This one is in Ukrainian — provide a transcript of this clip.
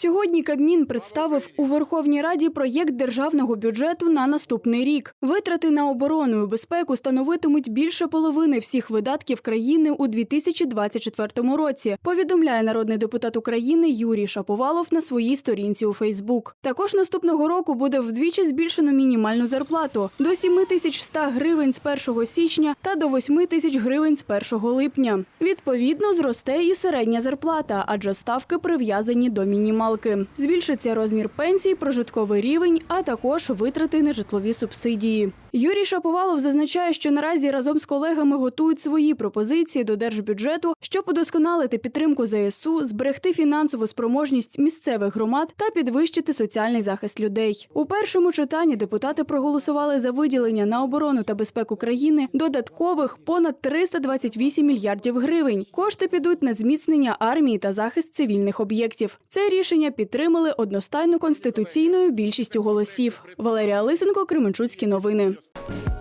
Сьогодні Кабмін представив у Верховній Раді проєкт державного бюджету на наступний рік. Витрати на оборону і безпеку становитимуть більше половини всіх видатків країни у 2024 році. Повідомляє народний депутат України Юрій Шаповалов на своїй сторінці у Фейсбук. Також наступного року буде вдвічі збільшено мінімальну зарплату до 7100 гривень з 1 січня та до 8 тисяч гривень з 1 липня. Відповідно, зросте і середня зарплата, адже ставки прив'язані до мінімалки. Збільшиться розмір пенсій, прожитковий рівень, а також витрати на житлові субсидії. Юрій Шаповалов зазначає, що наразі разом з колегами готують свої пропозиції до держбюджету, щоб удосконалити підтримку ЗСУ, зберегти фінансову спроможність місцевих громад та підвищити соціальний захист людей. У першому читанні депутати проголосували за виділення на оборону та безпеку країни додаткових понад 328 мільярдів гривень. Кошти підуть на зміцнення армії та захист цивільних об'єктів. Це рішення підтримали одностайно конституційною більшістю голосів. Валерія Лисенко, Кременчуцькі новини. just.